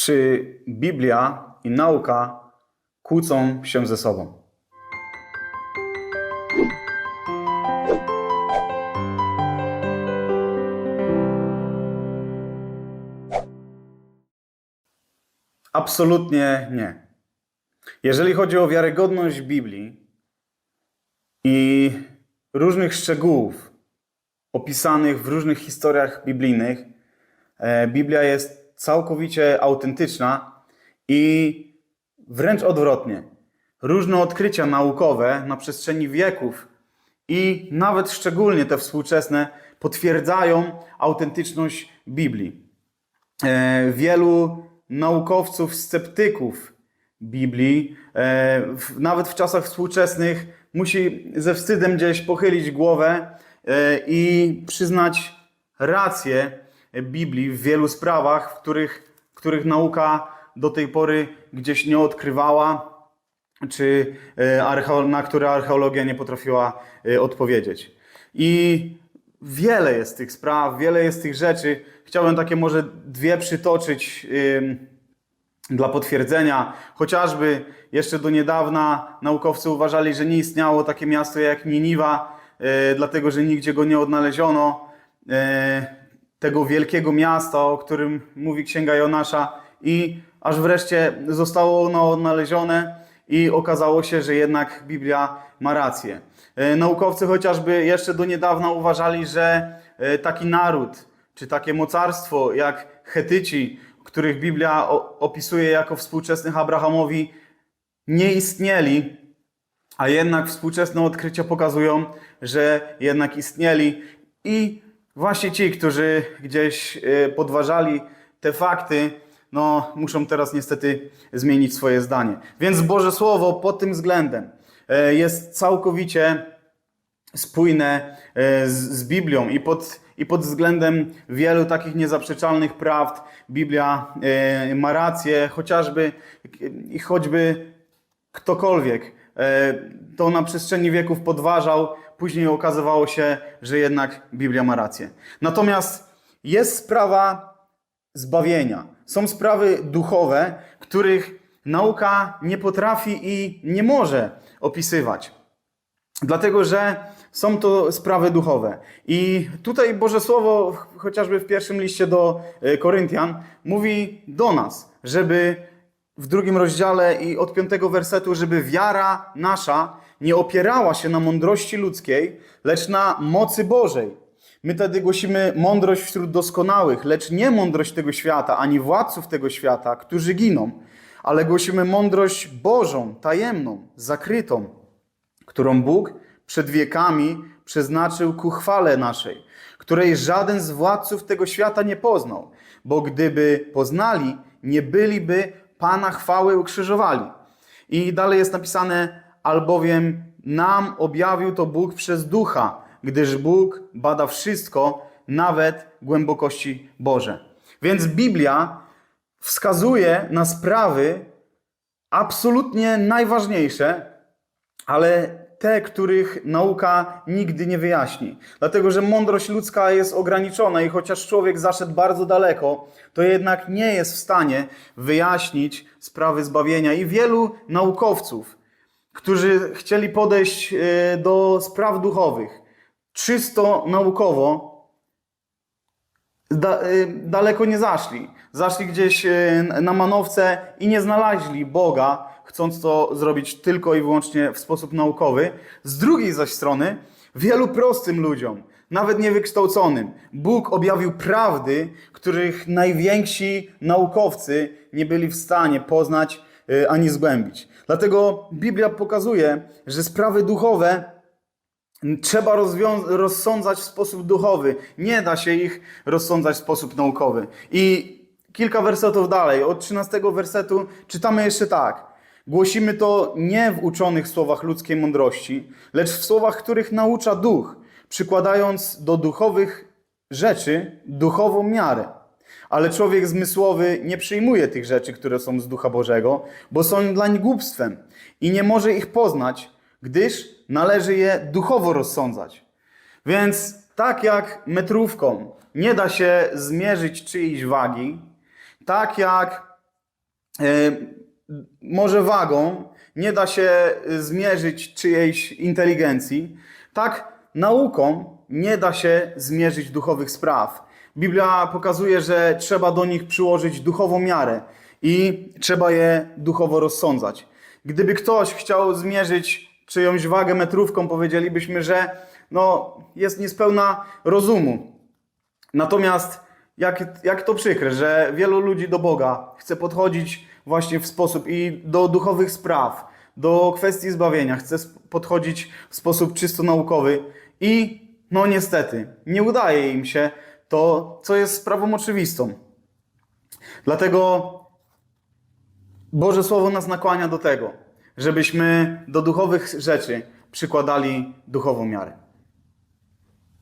Czy Biblia i nauka kłócą się ze sobą? Absolutnie nie. Jeżeli chodzi o wiarygodność Biblii i różnych szczegółów opisanych w różnych historiach biblijnych, e, Biblia jest całkowicie autentyczna i wręcz odwrotnie. Różne odkrycia naukowe na przestrzeni wieków i nawet szczególnie te współczesne potwierdzają autentyczność Biblii. E, wielu naukowców, sceptyków Biblii, e, nawet w czasach współczesnych, musi ze wstydem gdzieś pochylić głowę e, i przyznać rację Biblii w wielu sprawach, w których, których nauka do tej pory gdzieś nie odkrywała, czy e, na które archeologia nie potrafiła e, odpowiedzieć. I wiele jest tych spraw, wiele jest tych rzeczy. Chciałbym takie może dwie przytoczyć dla potwierdzenia. Chociażby jeszcze do niedawna naukowcy uważali, że nie istniało takie miasto jak Niniwa, e, dlatego że nigdzie go nie odnaleziono. Tego wielkiego miasta, o którym mówi Księga Jonasza i aż wreszcie zostało ono odnalezione i okazało się, że jednak Biblia ma rację. E, Naukowcy chociażby jeszcze do niedawna uważali, że e, taki naród, czy takie mocarstwo jak Chetyci, których Biblia opisuje jako współczesnych Abrahamowi, nie istnieli, a jednak współczesne odkrycia pokazują, że jednak istnieli i właśnie ci, którzy gdzieś e, podważali te fakty, no muszą teraz niestety zmienić swoje zdanie. Więc Boże Słowo pod tym względem e, jest całkowicie spójne e, z, Biblią i pod, i pod względem wielu takich niezaprzeczalnych prawd Biblia e, ma rację, chociażby i choćby ktokolwiek to na przestrzeni wieków podważał, później okazywało się, że jednak Biblia ma rację. Natomiast jest sprawa zbawienia. Są sprawy duchowe, których nauka nie potrafi i nie może opisywać. Dlatego, że są to sprawy duchowe. I tutaj Boże Słowo, ch- chociażby w pierwszym liście do e, Koryntian, mówi do nas, żeby w drugim rozdziale i od piątego wersetu, żeby wiara nasza nie opierała się na mądrości ludzkiej, lecz na mocy Bożej. My tedy głosimy mądrość wśród doskonałych, lecz nie mądrość tego świata, ani władców tego świata, którzy giną, ale głosimy mądrość Bożą, tajemną, zakrytą, którą Bóg przed wiekami przeznaczył ku chwale naszej, której żaden z władców tego świata nie poznał, bo gdyby poznali, nie byliby Pana chwały ukrzyżowali. I dalej jest napisane, albowiem nam objawił to Bóg przez ducha, gdyż Bóg bada wszystko, nawet głębokości Boże. Więc Biblia wskazuje na sprawy absolutnie najważniejsze, ale te, których nauka nigdy nie wyjaśni. Dlatego, że mądrość ludzka jest ograniczona i chociaż człowiek zaszedł bardzo daleko, to jednak nie jest w stanie wyjaśnić sprawy zbawienia. I wielu naukowców, którzy chcieli podejść e, do spraw duchowych czysto naukowo, da, y, daleko nie zaszli. Zaszli gdzieś y, na manowce i nie znaleźli Boga, chcąc to zrobić tylko i wyłącznie w sposób naukowy. Z drugiej zaś strony, wielu prostym ludziom, nawet niewykształconym, Bóg objawił prawdy, których najwięksi naukowcy nie byli w stanie poznać ani zgłębić. Dlatego Biblia pokazuje, że sprawy duchowe Trzeba rozsądzać w sposób duchowy. Nie da się ich rozsądzać w sposób naukowy. I kilka wersetów dalej, od 13 wersetu czytamy jeszcze tak. Głosimy to nie w uczonych słowach ludzkiej mądrości, lecz w słowach, których naucza duch, przykładając do duchowych rzeczy duchową miarę. Ale człowiek zmysłowy nie przyjmuje tych rzeczy, które są z Ducha Bożego, bo są dlań głupstwem i nie może ich poznać, gdyż należy je duchowo rozsądzać. Więc tak jak metrówką nie da się zmierzyć czyjejś wagi, tak jak e, może wagą nie da się zmierzyć czyjejś inteligencji, tak nauką nie da się zmierzyć duchowych spraw. Biblia pokazuje, że trzeba do nich przyłożyć duchową miarę i trzeba je duchowo rozsądzać. Gdyby ktoś chciał zmierzyć czyjąś wagę metrówką, powiedzielibyśmy, że no, jest niespełna rozumu. Natomiast jak, jak to przykre, że wielu ludzi do Boga chce podchodzić właśnie w sposób i do duchowych spraw, do kwestii zbawienia, chce podchodzić w sposób czysto naukowy i no niestety nie udaje im się to, co jest sprawą oczywistą. Dlatego Boże Słowo nas nakłania do tego, żebyśmy do duchowych rzeczy przykładali duchową miarę.